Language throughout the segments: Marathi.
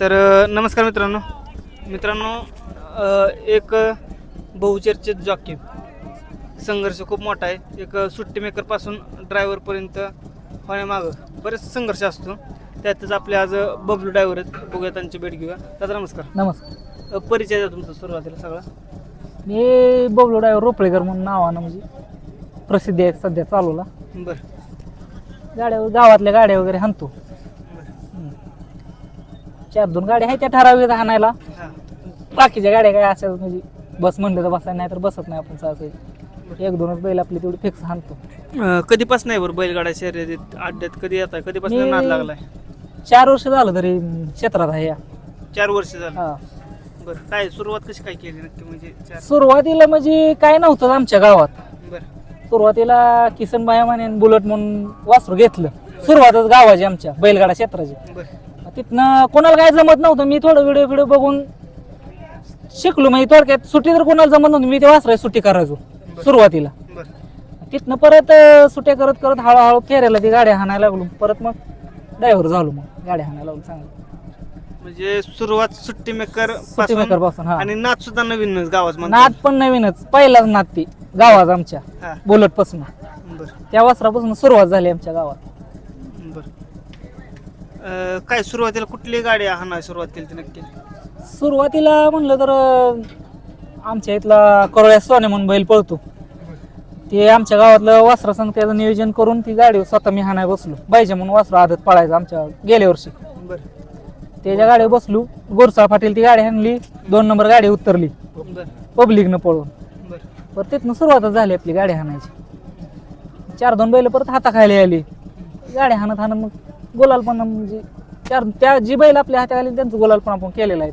तर नमस्कार मित्रांनो. मित्रांनो एक बहुचर्चित जॉकी संघर्ष खूप मोठा आहे. एक सुट्टी मेकरपासून ड्रायव्हरपर्यंत होण्यामागं बरेच संघर्ष असतो. त्यातच आपले आज बबलू ड्रायव्हर आहेत. बघूया त्यांची भेट घेऊया. दादा नमस्कार. नमस्कार. अ, परिचय द्या तुमचा सुरुवातीला सगळा. मी बबलू ड्रायव्हर रोपळेकर म्हणून नावानं म्हणजे प्रसिद्धी आहे सध्या चालूला. बरं. गाड्या गावातल्या गाड्या वगैरे हाणतो. चार दोन गाड्या आहेत त्या ठराविक हाणायला हां. बाकीच्या गाड्या काय अशा म्हणजे बस म्हणलं तर बसायला नाही तर बसत नाही आपण सहसा एक दोनच बैल आपली तेवढी फिक्स हाणतो अ, कधीपासून आहे बरं बैलगाडा शर्यतीत? अड्ड्यात कधी येत आहे कधीपासून मी- नाद लागलाय? चार वर्ष झालं तरी अं, क्षेत्रात आहे या. चार वर्ष झालं? हा. बरं काय सुरुवात कशी काय केली नक्की म्हणजे चार? सुरुवातीला म्हणजे काय नव्हतं आमच्या गावात. बरं. सुरुवातीला किसन बायामाने बुलट म्हणून वासरू घेतलं. सुरुवातच गावाची आमच्या बैलगाडा क्षेत्राची. बरं. तिथनं कोणाला काय जमत नव्हतं मी थोडं व्हिडिओ व्हिडिओ बघून शिकलो. म्हणजे थोडक्यात सुट्टी तर कोणाला जमत नव्हती मी ते वासराय सुट्टी करायचो सुरुवातीला. तिथनं परत सुट्ट्या करत करत हळूहळू फेरायला ती गाड्या हाणायला लागलो. परत मग ड्रायव्हर झालो मग गाड्या हाणायला लागलो चांगलं. म्हणजे सुरुवात सुट्टी मेकर सुट्टी मेकरपासून हा. आणि नाच सुद्धा नवीनच गावात नाद पण नवीनच पहिलाच नाद ती गावात आमच्या हा. बोलटपासून बरं. त्या वासरापासून सुरुवात झाली आमच्या गावात. बरं. अं, काय सुरुवातीला कुठली गाडी हाणायला सुरुवात केली होती नक्की? सुरुवातीला म्हणलं तर अं, आमच्या इथला करोळ्या सोने म्हणून बैल पळतो. ते आमच्या गावातलं वासरा संघ त्याचं नियोजन करून ती गाडी स्वतः मी हाणाय बसलो. पाहिजे म्हणून वासरू आदत पळायचं आमच्या गेल्या वर्षी. बरं. त्याच्या गाडीवर बसलो. गोरसाळ फाटील ती गाडी हाणली. दोन नंबर गाडी उतरली. बरं. पब्लिकनं पळून. बरं. परत तिथनं सुरुवातच झाली आपली गाडी हाणायची. चार दोन बैल परत हाताखाली आली. गाडी हाणत हाणत मग गोलाल पण म्हणजे चार त्या जी बैल आपल्या हाताखाली त्यांचं गोलाल पण आपण केलेलं आहे.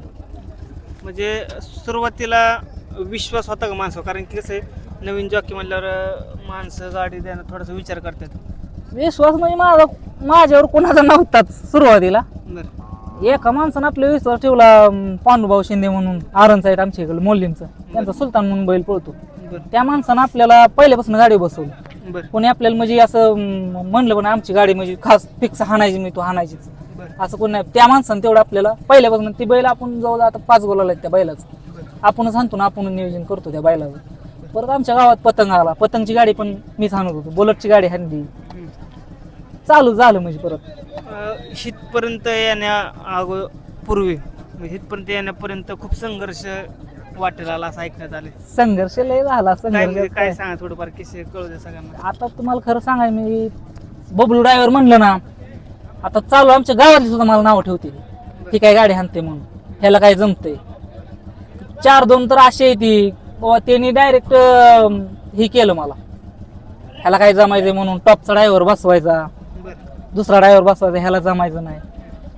म्हणजे सुरुवातीला विश्वास होता का माणसावर? कारण की कसं आहे नवीन जॉकी म्हणल्यावर अं, माणसं गाडी द्यायला थोडासा विचार करतात. विश्वास म्हणजे माझा माझ्यावर कोणाचा नव्हताच सुरुवातीला. बरं. एका माणसानं आपला विश्वास ठेवला अं, पांडुभाऊ शिंदे म्हणून आरण साईड आमच्या इकडे मोल्लींचं. त्यांचा सुलतान म्हणून बैल पळतो. बरं. त्या माणसानं आपल्याला पहिल्यापासून गाडी बसवली. बरं. कोणी आपल्याला म्हणजे असं अं, म्हणलं पण आमची गाडी म्हणजे खास फिक्स हाणायची मी तू हाणायचीच. बरं. असं कोण नाही. त्या माणसानं तेवढं आपल्याला पहिल्यापासून ती बैल आपण जवळ आता पाच गोलाला आहेत त्या बैलाचं. आपणच हाणतो ना आपण नियोजन करतो त्या बैलाचं. परत आमच्या गावात पतंग आला. पतंगची गाडी पण मीच हाणत होतो. बुलेटची गाडी हाणली. हम्म. चालू झालं म्हणजे परत. अं, हितपर्यंत येण्या अगो पूर्वी. म्हणजे हितपर्यंत येण्यापर्यंत खूप संघर्ष वाटेल आला असं ऐकण्यात आले. संघर्ष लय झाला काय म्हणजे संघर्ष काय काय. सांगा थोडंफार किस्से कळू दे सगळ्यांना. आता तुम्हाला खरं सांगाय मी बबलू ड्रायव्हर म्हणलं ना आता चालू आमच्या गावातली सुद्धा मला नाव ठेवते. ती काय गाडी हाणते म्हणून. ह्याला काय जमतंय? चार दोन तर असे ती बाबा त्यांनी डायरेक्ट हे केलं मला. ह्याला काय जमायचंय म्हणून टॉपचा ड्रायव्हर बसवायचा. बरं. दुसरा ड्रायव्हर बसवायचा ह्याला जमायचं नाही.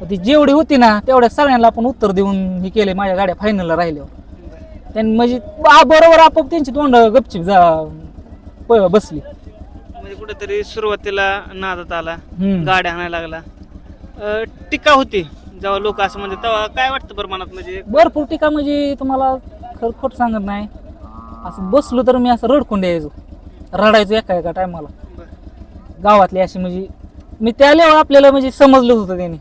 मग ती जेवढी होती ना तेवढ्या सगळ्यांना आपण उत्तर देऊन हे केले माझ्या गाड्या फायनलला राहिल्यावर त्यांनी म्हणजे बा- बरोबर आपोआप त्यांची तोंड गपचिप जा प- बसली. म्हणजे कुठेतरी सुरुवातीला नादात आला हम्म. गाड्या आणायला लागला. अं, टीका होती जेव्हा लोक असं म्हणजे तेव्हा काय वाटतं बरं मनात म्हणजे? भरपूर टीका म्हणजे तुम्हाला खर खोट सांगत नाही. असं बसलो तर मी असं रडकून द्यायचो रडायचो एका एका टायमाला. गावातली अशी म्हणजे मी त्या लेवल आपल्याला म्हणजे समजलं होतं त्यांनी.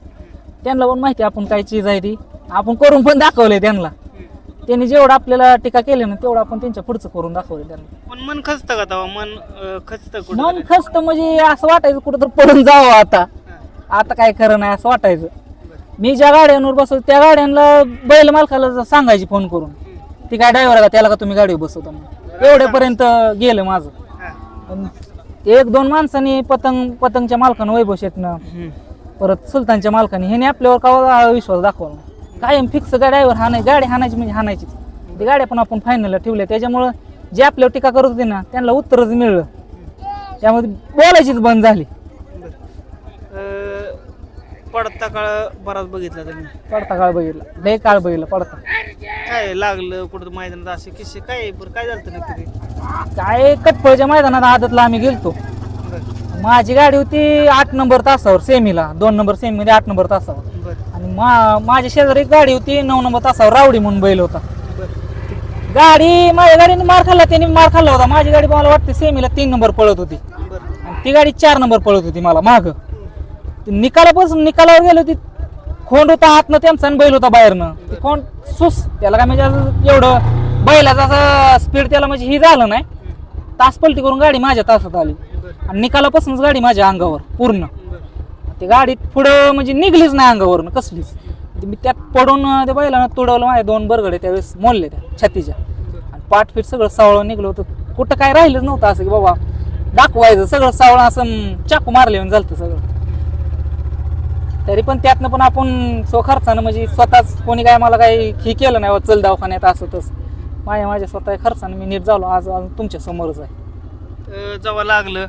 त्यांना पण माहिती आपण काय चीज आहे ती. आपण करून पण दाखवलंय त्यांना. त्यांनी जेवढं आपल्याला टीका केली ना तेवढं आपण त्यांच्या पुढचं करून दाखवलं त्यांना. पण मन खचतं का तेव्हा? मन अं, खचतं कुठं मन खस्त म्हणजे असं वाटायचं कुठं तर पडून जावं आता. आता काय खरं नाही असं वाटायचं. मी ज्या गाड्यांवर बसवतो त्या गाड्यांना बैल मालकाला सांगायची फोन करून ती काय ड्रायव्हर का? त्याला का तुम्ही गाडीवर बसवता म्हणून. एवढ्यापर्यंत गेलं माझं. पण एक दोन माणसांनी पतंग पतंगच्या मालकानं वैभव शेटनं परत सुलतानच्या मालकाने ह्याने आपल्यावर का विश्वास दाखवला? कायम फिक्स ड्रायव्हर हाणाय गाडी हाणायची म्हणजे हाणायचीच. ती गाड्या पण आपण फायनलला ठेवल्या. त्याच्यामुळं जे आपल्यावर टीका करत होते ना त्यांना उत्तरच मिळलं. त्यामध्ये बोलायचीच बंद झाली. अं, पडता काळ बराच बघितला तुम्ही. पडता काळ बघितला. लय काळ बघितला पडता. काय लागलं कुठं मैदानात असे किस्से? काय बरं काय झालं नक्की ते? काय कटफळच्या मैदानात आदतला आम्ही गेलतो. बरं. माझी गाडी होती आठ नंबर तासावर सेमीला दोन नंबर सेमी मध्ये आठ नंबर तासावर. मा माझ्या शेजारी एक गाडी होती नऊ नंबर तासावर रावडी म्हणून बैल होता. गाडी माझ्या गाडीने मार खाल्ला त्यांनी मार खाल्ला होता. माझी गाडी मला वाटते सेमीला तीन नंबर पळत होती. आणि ती गाडी चार नंबर पळत होती मला माग. निकालापासून निकालावर गेली होती. खोंड होता आतनं त्यांचा बैल होता बाहेरनं. ते खोंड सुस त्याला काय म्हणजे असं एवढं बैलाचा असं स्पीड त्याला म्हणजे ही झालं नाही. तास पलटी करून गाडी माझ्या तासात आली. आणि निकालापासूनच गाडी माझ्या अंगावर पूर्ण. ती गाडी पुढं म्हणजे निघलीच नाही अंगावरून कसलीच. म्हणजे मी त्यात पडून ते त्या बैलानं तुडवलं माझ्या दोन बरगडे त्यावेळेस मोडले त्या छातीच्या. आणि पाठपीठ सगळं सावळं निघलं होतं. कुठं काय राहिलंच नव्हतं असं की बाबा दाखवायचं सगळं सावळं असं चाकू मारले म्हणून झालं सगळं. तरी पण त्यातनं पण आपण स्वखर्चानं म्हणजे स्वतःच कोणी काय मला काही हे केलं नाही बा, चल दवाखान्यात असं तसं. माझ्या माझ्या स्वतः खर्चानं मी नीट झालो. आज तुमच्या समोरच आहे. अ, जेव्हा लागलं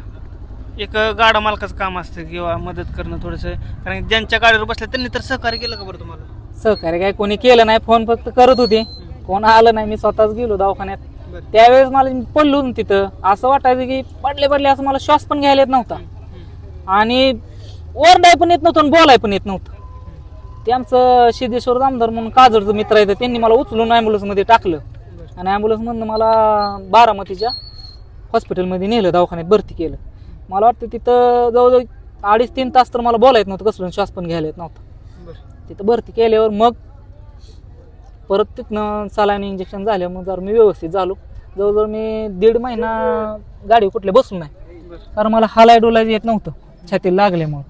एक गाडा मालकाचं काम असतं किंवा मदत करणं थोडंसं. कारण ज्यांच्या गाडीवर बसल्या त्यांनी तर सहकार्य केलं का बरं तुम्हाला? सहकार्य काय कोणी केलं नाही फोन फक्त करत होते. कोण आलं नाही मी स्वतःच गेलो दवाखान्यात. बरं. त्यावेळेस मला मी पडलो ना तिथं. असं वाटायचं की पडले पडले असं मला श्वास पण घ्यायला येत नव्हता. आणि ओरडाय पण येत नव्हतं आणि बोलाय पण येत नव्हतं. ते आमचं सिद्धेश्वर आमदार म्हणून काजडचं मित्र आहे त्यांनी मला उचलून ॲम्ब्युलन्समध्ये टाकलं. आणि ॲम्ब्युलन्समधनं मला बारामतीच्या हॉस्पिटलमध्ये नेलं दवाखान्यात भरती केलं. मला वाटतं तिथं जवळजवळ अडीच तीन तास तर मला बोलायत नव्हतं कसलं श्वास पण घ्यायला येत नव्हतं. तिथं भरती केल्यावर मग परत तिथनं सलाईन इंजेक्शन झालं मग जर मी व्यवस्थित झालो. जवळजवळ मी दीड महिना गाडी कुठल्या बसून नाही. कारण मला हालाय डोलाय येत नव्हतं छातीला लागल्यामुळं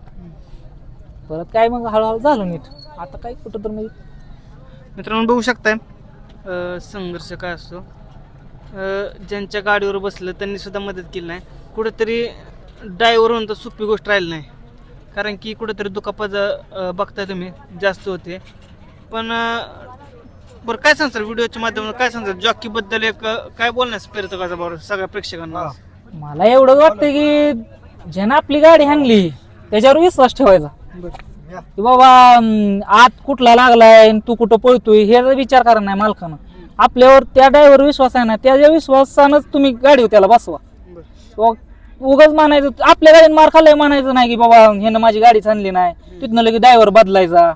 परत काय मग हळूहळू झालं नीट. आता काय कुठं तर म्हणजे मित्रांनो बघू शकताय अ, संघर्ष काय असतो. अ, ज्यांच्या गाडीवर बसलं त्यांनी सुद्धा मदत केली नाही. कुठेतरी ड्रायव्हर होऊन तर सोपी गोष्ट राहिली नाही. कारण की कुठेतरी दुखापत बघताय तुम्ही जास्त होते. पण बरं काय सांगतात व्हिडिओच्या माध्यमातून? काय सांगतात जॉकीबद्दल एक काय बोलण्यास प्रेरित का बरोबर सगळ्या प्रेक्षकांना? मला एवढं वाटतं की ज्यानं आपली गाडी हाणली त्याच्यावर विश्वास ठेवायचा. की बाबा आत कुठला लागलाय आणि तू कुठं पळतोय हे विचार करा नाही मालकानं. आपल्यावर त्या ड्रायव्हर विश्वास आहे ना त्याच्या विश्वासानंच तुम्ही गाडीवर त्याला बसवा. उगाच म्हणायचं आपल्या गाडीने मार खाल्लाय म्हणायचं नाही की बाबा ह्यानं माझी गाडी चालली नाही. तिथनं लगेच ड्रायव्हर बदलायचा.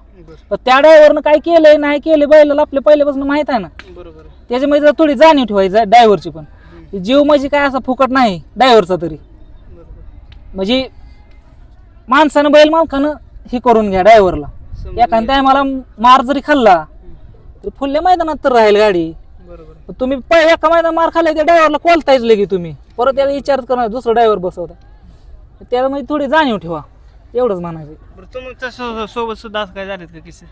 पण त्या ड्रायव्हरनं काय केलंय नाही केलं बैलाला आपल्या पहिल्यापासून माहीत आहे ना. बरोबर. त्याच्यामध्ये जरा थोडी जाणीव ठेवायची ड्रायव्हरची पण. जीव म्हणजे काय असा फुकट नाही ड्रायव्हरचा तरी. म्हणजे माणसानं बैल मालकानं हे करून घ्या ड्रायव्हरला एखाद्या टायमाला मार जरी खाल्ला तर फुल्ल्या मैदानात तर राहील गाडी. तुम्ही एका मैदान मार खाल्ला त्या ड्रायव्हरला कोलतायच लगे तुम्ही. परत त्याला विचार करणार दुसरं ड्रायव्हर बसवता त्याला म्हणजे थोडी जाणीव ठेवा. एवढंच म्हणायचं. बरं तुमच्या सो- सोबत सुद्धा असं काय झालेत का किस्से?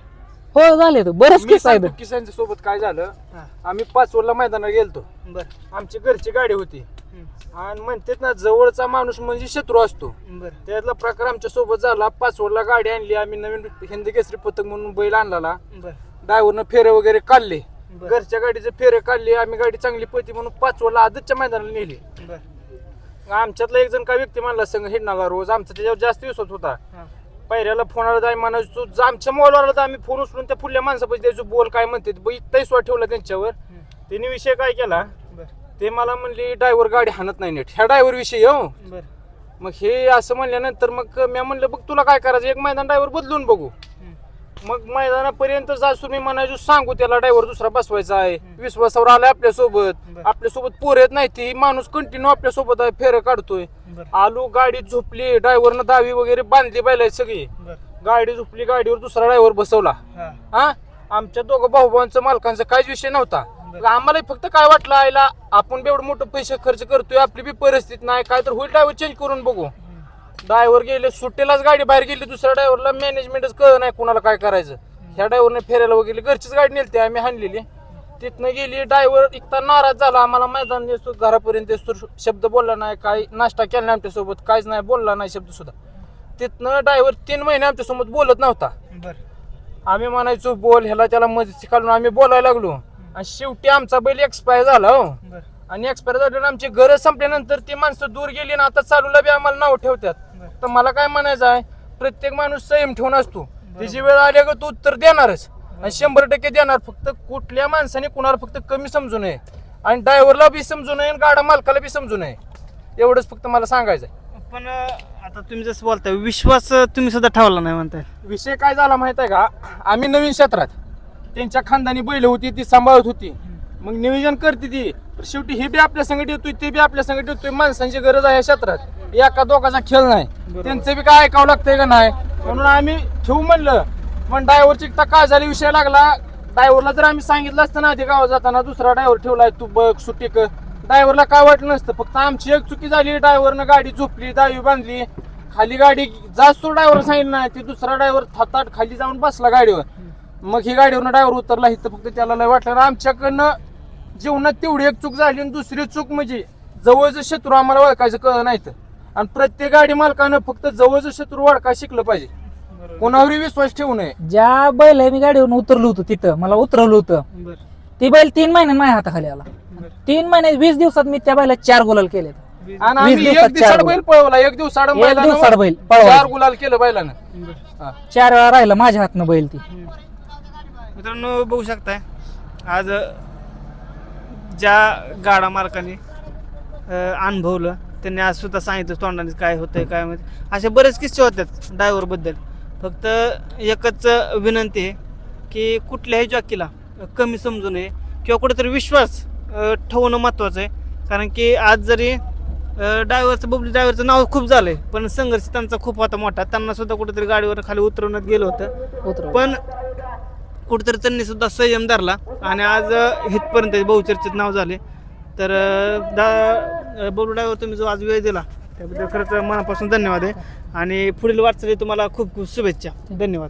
हो झाले तर बरंच मी किस्सा आहे सांगतो किसांच्या सोबत काय झालं? हा. आम्ही पाचवडला मैदानात गेलतो. बरं. आमची घरची गाडी होती. हम्म. आणि म्हणतात ना जवळचा माणूस म्हणजे शत्रू असतो. बरं. त्यातला प्रकार आमच्यासोबत झाला. पाचवडला गाडी आणली. आम्ही नवीन हिंदी केसरी पथक म्हणून बैल आणला बरं. ड्रायव्हरनं फेरे वगैरे काढले. घरच्या गाडीचे फेरे काढले आम्ही गाडी चांगली पळती म्हणून पाचवडला आदतच्या मैदानाला नेली. आमच्यातला एक जण काय व्यक्ती म्हणला संघ हिडणारा रोज आमचा त्याच्यावर जास्त विश्वास होता. पायऱ्याला फोन आला तर म्हणायचो आमच्या मोबाईलवर आला तर आम्ही फोन उचलून त्या फुल्या माणसापाशी द्यायचो बोल काय म्हणते? इतकाही स्वा ठेवला त्यांच्यावर. त्यांनी विषय काय केला? ते मला म्हणले ड्रायव्हर गाडी हाणत नाही नीट. ह्या ड्रायव्हर विषयी हो. मग हे असं म्हणल्यानंतर मग मी म्हणलं बघ तुला काय करायचं? एक मैदान ड्रायव्हर बदलून बघू. मग मैदानापर्यंत जासून मी म्हणायचो सांगू त्याला ड्रायव्हर दुसरा बसवायचा आहे. विश्वासावर आलाय आपल्यासोबत. आपल्यासोबत पोर येत नाही ती माणूस कंटिन्यू आपल्यासोबत आहे फेरं काढतोय. आलो गाडी झोपली ड्रायव्हरनं दावी वगैरे बांधली पाहिजे सगळी. गाडी झोपली गाडीवर दुसरा ड्रायव्हर बसवला. हां. आमच्या दोघं भाऊभावांचं मालकांचा काहीच विषय नव्हता. आम्हाला फक्त काय वाटलं आयला आपण एवढं मोठं पैसे खर्च करतोय आपली बी परिस्थिती नाही काय तर होईल ड्रायव्हर चेंज करून बघू. ड्रायव्हर गेले सुट्टीलाच गाडी बाहेर गेली दुसऱ्या ड्रायव्हरला मॅनेजमेंटच कळ नाही कुणाला काय करायचं. ह्या ड्रायव्हरने फेरायला वगैरे घरचीच गाडी नेलती आम्ही हाणलेली. तिथनं गेली ड्रायव्हर इतका नाराज झाला आम्हाला मैदान घरापर्यंत शब्द बोलला नाही काय नाश्ता केला नाही आमच्यासोबत काहीच नाही बोलला नाही शब्द सुद्धा. तिथनं ड्रायव्हर तीन महिने आमच्यासोबत बोलत नव्हता. बरं. आम्ही म्हणायचो बोल ह्याला त्याला मदत काढून आम्ही बोलायला लागलो. आणि शेवटी आमचा बैल एक्सपायर झाला हो. आणि एक्सपायर झाल्यावर आमची गरज संपल्यानंतर ती माणसं दूर गेली ना आता चालूला बी आम्हाला नाव ठेवतात. तर मला काय म्हणायचं आहे प्रत्येक माणूस संयम ठेवून असतो. त्याची वेळ आली का तू उत्तर देणारच. आणि शंभर टक्के देणार. फक्त कुठल्या माणसाने कुणाला फक्त कमी समजू नये. आणि ड्रायव्हरला बी समजू नये आणि गाडा मालकाला बी समजू नये. एवढंच फक्त मला सांगायचं आहे. पण आता तुम्ही जसं बोलताय विश्वास तुम्ही सुद्धा ठेवला नाही म्हणताय. विषय काय झाला माहीत आहे का? आम्ही नवीन क्षेत्रात. त्यांच्या खानदानी बैल होती ती सांभाळत होती. मग नियोजन करते ती. शेवटी हे बी आपल्या संगत येतोय ते बी आपल्या संगत येतोय. माणसांची गरज आहे या क्षेत्रात. एका दोघाचा खेळ नाही. त्यांचं बी काय ऐकावं लागतंय का नाही? म्हणून आम्ही ठेवू म्हणलं. पण ड्रायव्हरची एकदा काय झाली विषय लागला. ड्रायव्हरला जर आम्ही सांगितलं असतं ना आधी गावात जाताना दुसरा ड्रायव्हर ठेवलाय तू बघ सुट्टी कर. ड्रायव्हरला काय वाटलं नसतं. फक्त आमची एक चुकी झाली. ड्रायव्हरनं गाडी झोपली दावी बांधली. खाली गाडी जास्त ड्रायव्हर सांगितलं नाही. ते दुसरा ड्रायव्हर थातात खाली जाऊन बसला गाडीवर. मग ही गाडीवरनं ड्रायव्हर उतरला. इथं फक्त त्याला लय वाटलं. आमच्याकडनं जीवनात तेवढी एक चूक झाली आणि दुसरी चूक म्हणजे जवळचं शत्रू आम्हाला ओळखायचं कळलं नाही तर. आणि प्रत्येक गाडी मालकानं फक्त जवळचं शत्रू ओळखायला शिकलं पाहिजे. कोणावरही विश्वास ठेवू नये. ज्या बैल मी गाडीवरून उतरलो होतो तिथं मला उतरवलं होतं. बर. ती बैल तीन महिन्यात माझ्या हाताखाली आला. तीन महिने वीस दिवसात मी त्या बैला चार गुलाल केले आणि आम्ही एक दिवसाड चार बैल पळवला एक दिवसाड एक दिवसाड बैल पळवला. चार गुलाल केलं बैलानं. हा. चार वेळा राहिला माझ्या हातनं बैल ती. मित्रांनो बघू शकताय. आज ज्या गाडा मालकाने अनुभवलं त्यांनी आज सुद्धा सांगितलं तोंडाने काय होतंय काय माहिती. असे बरेच किस्से होतात ड्रायव्हरबद्दल फक्त एकच विनंती आहे की कुठल्याही जॉकीला कमी समजू नये किंवा कुठेतरी विश्वास ठेवणं महत्त्वाचं आहे. कारण की आज जरी ड्रायव्हरचं बबली ड्रायव्हरचं नाव खूप झालंय पण संघर्ष त्यांचा खूप होता मोठा. त्यांना सुद्धा कुठेतरी गाडीवर खाली उतरवण्यात गेलं होतं. पण कुठेतरी त्यांनी सुद्धा संयम धरला आणि आज इथपर्यंत बहुचर्चित नाव झाले. तर दा अ, तुम्ही जो आज वेळ दिला त्याबद्दल खरंच मनापासून धन्यवाद आहे. आणि पुढील वाटचाली तुम्हाला खूप खूप शुभेच्छा. धन्यवाद.